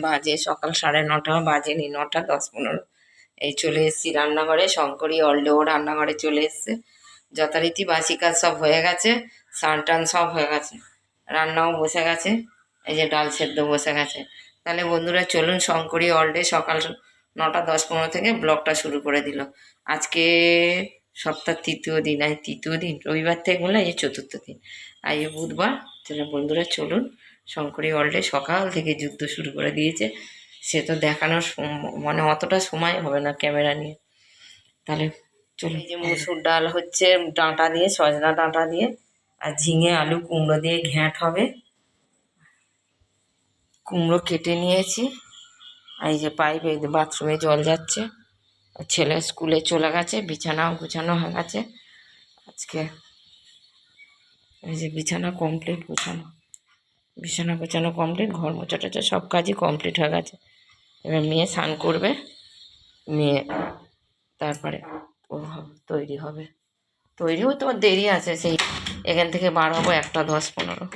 বাজে, সকাল সাড়ে নটা বাজেনি, নটা দশ পনেরো। এই চলে এসেছি রান্নাঘরে, শঙ্করী অলডেও রান্নাঘরে চলে এসছে। যথারীতি বাসি কাজ সব হয়ে গেছে, স্নান টান সব হয়ে গেছে। রান্নাও বসে গেছে, এই যে ডাল সেদ্ধ বসে গেছে। তাহলে বন্ধুরা চলুন, শঙ্করী, অলডে সকাল নটা দশ পনেরো থেকে ব্লগটা শুরু করে দিল। আজকে সপ্তাহ তৃতীয় দিন, আজ তৃতীয় দিন, রবিবার থেকে বললে এই চতুর্থ দিন। আজ বুধবার, তাহলে বন্ধুরা চলুন শঙ্করী অলডে সকাল থেকে যুদ্ধ শুরু করে দিয়েছে। সে তো দেখানোর মানে অতটা সময় হবে না ক্যামেরা নিয়ে। তাহলে চলে যে মুসুর ডাল হচ্ছে, ডাঁটা দিয়ে, সজনা ডাঁটা দিয়ে, আর ঝিঙে, আলু, কুমড়ো দিয়ে ঘ্যাঁট হবে। কুমড়ো কেটে নিয়েছি। আর এই যে পাইপ, এই বাথরুমে জল যাচ্ছে। ছেলে স্কুলে চলে গেছে, বিছানাও গুছানো হয়ে গেছে। আজকে এই যে বিছানা কমপ্লিট গুছানো। বিছানা গোছানো কমপ্লিট ঘর মোছা টোচা সব কাজই কমপ্লিট হয়ে গেছে। এবার মেয়ে স্নান করবে মেয়ে তারপরে ও হবে- তৈরি হবে। তৈরি হতে ওর দেরি আছে সেই এখান থেকে বার হব একটা দশ পনেরো।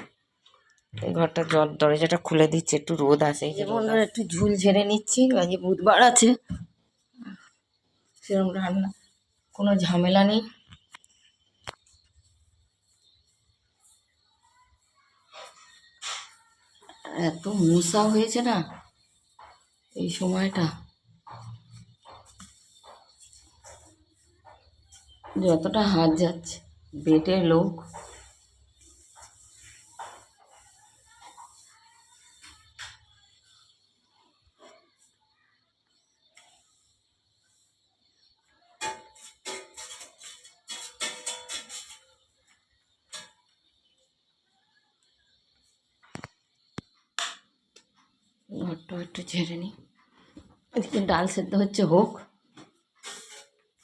এই ঘরটা জল দরজাটা খুলে দিচ্ছে একটু রোদ আছে এই যে বন্ধুরা একটু ঝুল ঝেড়ে নিচ্ছি আজকে বুধবার আছে। সেরকম রান্না কোনো ঝামেলা নেই। এত মশা হয়েছে না? এই সময়টা। যতটা হাত যাচ্ছে বেটে লোক। একটু ছেড়ে নিই। এদিকে ডাল সেদ্ধ হচ্ছে, হোক।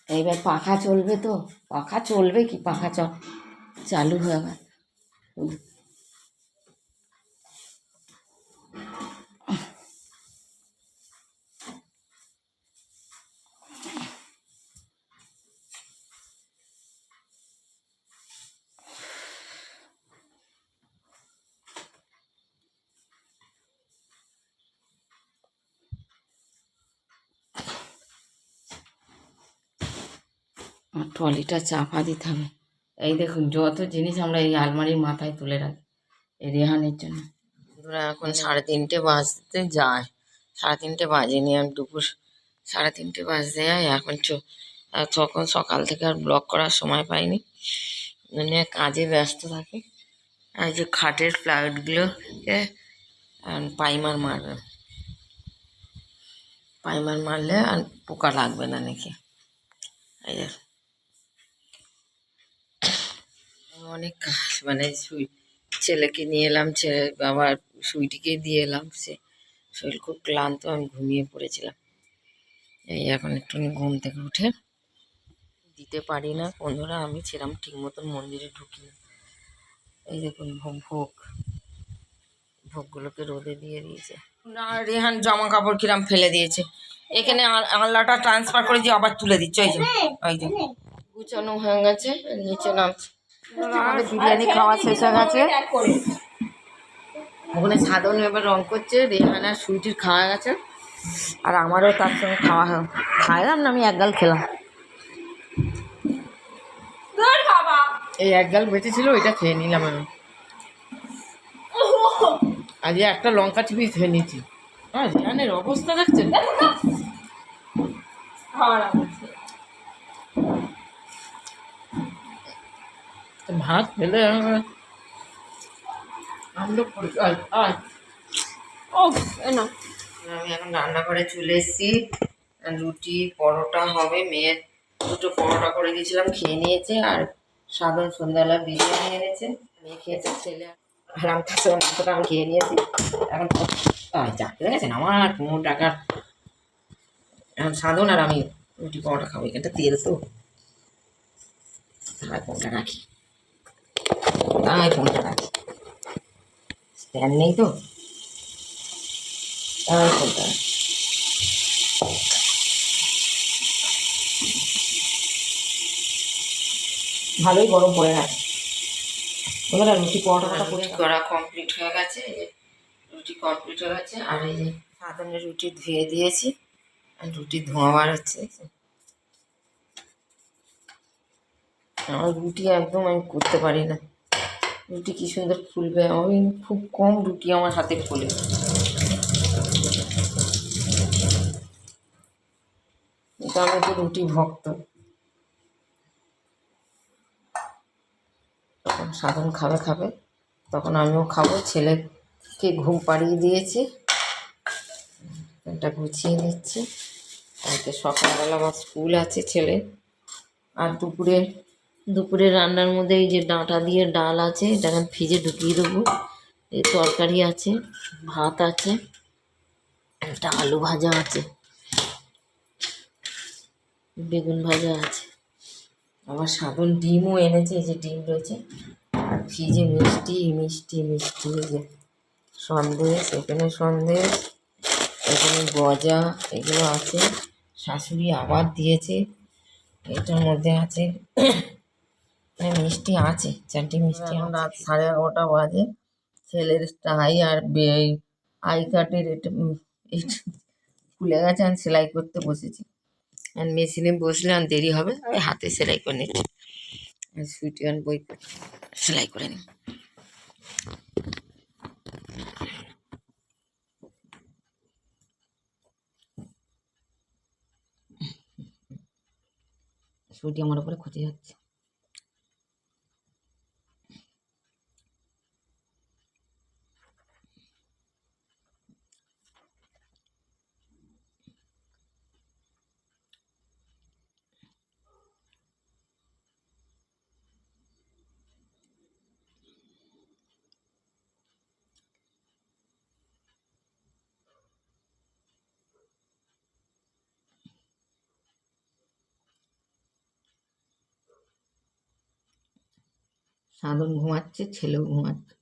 এইবার পাখা চলবে তো। পাখা চলবে কি? পাখা চ চালু হয়ে গেল। আর ট্রলিটা চাপা দিতে হবে। এই দেখুন, যত জিনিস আমরা এই আলমারির মাথায় তুলে রাখি, এই রেহানের জন্য। এখন সাড়ে তিনটে বাজতে যায়। সাড়ে তিনটে বাজেনি, আর দুপুর সাড়ে তিনটে বাজতে যায়। এখন তখন সকাল থেকে আর ব্লগ করার সময় পাইনি। মানে কাজে ব্যস্ত থাকি। আর যে খাটের প্লাইউডগুলোকে পাইমার মারবে। পাইমার মারলে আর পোকা লাগবে না নাকি? এই যে অনেক কাজ। মানে সুই ছেলেকে নিয়ে এলাম ছেলে আবার সুইটিকে দিয়ে এলাম। সে শরীর খুব ক্লান্ত আমি ঘুমিয়ে পড়েছিলাম। এই এখন একটুখানি ঘুম থেকে উঠে দিতে পারি না। বন্ধুরা আমি সেরকম ঠিক মতন মন্দিরে ঢুকি না। এই দেখুন ভোগ ভোগ। ভোগগুলোকে রোদে দিয়ে দিয়েছে। না রেহান জামা কাপড় কিরাম ফেলে দিয়েছে। এখানে আল- আলনাটা ট্রান্সফার করে দিয়ে আবার তুলে দিচ্ছে। ওই যে ওই যে। গুছানো হয়ে গেছে নিচে নামছে। আমাদের বিরিয়ানি খাওয়া শেষ হয়ে গেছে। ওখানে সাধন এবার রং করছে রেহানা সুইটির খাওয়া গেছে আর আমারও তার সঙ্গে খাওয়া হয় খাইলাম না আমি এক গাল খেলাম। এই এক গাল বেঁচে ছিল ওইটা খেয়ে নিলাম আমি। আজ একটা লঙ্কা চিপি খেয়ে নিয়েছি। আর রেহানের অবস্থা দেখছেন? ভাত আয়। আমি এখন রান্নাঘরে চলে এসেছি। রুটি পরোটা হবে মেয়ের দুটো পরোটা করে দিয়েছিলাম খেয়ে নিয়েছে আর সাধারণ সন্ধ্যাবেলা বিরিয়ানি এনেছে। মেয়ে খেয়েছে ছেলে আর আমি তার মাংসটা আমি খেয়ে নিয়েছি। এখন চাকরি গেছেন আমার পনেরো টাকার এখন সাধন আর আমি রুটি পরোটা খাব। এখানটা তেল তো। তাই ফোনটা রাখি। তাই ফোনটা রাখি স্ট্যান্ড নেই তো। ফোনটা রাখি ভালোই গরম পড়ে গেছে। বন্ধুরা রুটি পরোটাটা করে করা কমপ্লিট হয়ে গেছে রুটি কমপ্লিট হয়ে গেছে আর এই সাধারণ রুটি ধুয়ে দিয়েছি আর রুটি ধোঁয়া বার হচ্ছে আমার রুটি একদম আমি করতে পারি না। রুটি কি সুন্দর ফুলবে? আমি খুব কম রুটি আমার হাতে ফোলে। এটা আমি তো রুটি ভক্ত। তখন সাধন খাবে খাবে, তখন আমিও খাব। ছেলেকে ঘুম পাড়িয়ে দিয়েছি। এটা গুছিয়ে নিচ্ছি। কালকে সকালবেলা আমার স্কুল আছে ছেলে। আর দুপুরে দুপুরে রান্নার মধ্যে এই যে ডাঁটা দিয়ে ডাল আছে, এটা এখন ফ্রিজে ঢুকিয়ে দেবো। এই তরকারি আছে, ভাত আছে, একটা আলু ভাজা আছে, বেগুন ভাজা আছে। আবার সাধন ডিমও এনেছে, এই যে ডিম রয়েছে। আর ফ্রিজে মিষ্টি মিষ্টি মিষ্টি, এই যে সন্দেশ, এখানে সন্দেশ, এখানে গজা, এগুলো আছে। শাশুড়ি আবার দিয়েছে, এটার মধ্যে আছে মানে মিষ্টি আছে চারটে মিষ্টি এখন রাত সাড়ে এগারোটা বাজে। ছেলের টাই আর আই কার্ডের এটা খুলে গেছে আমি সেলাই করতে বসেছি। আর মেশিনে বসলে আর দেরি হবে আমি হাতে সেলাই করে নিচ্ছি। সুইটি গান বই সেলাই করে নিই। সুইটি আমার উপরে ক্ষতি যাচ্ছে সাধন ঘুমাচ্ছে ছেলেও ঘুমাচ্ছে।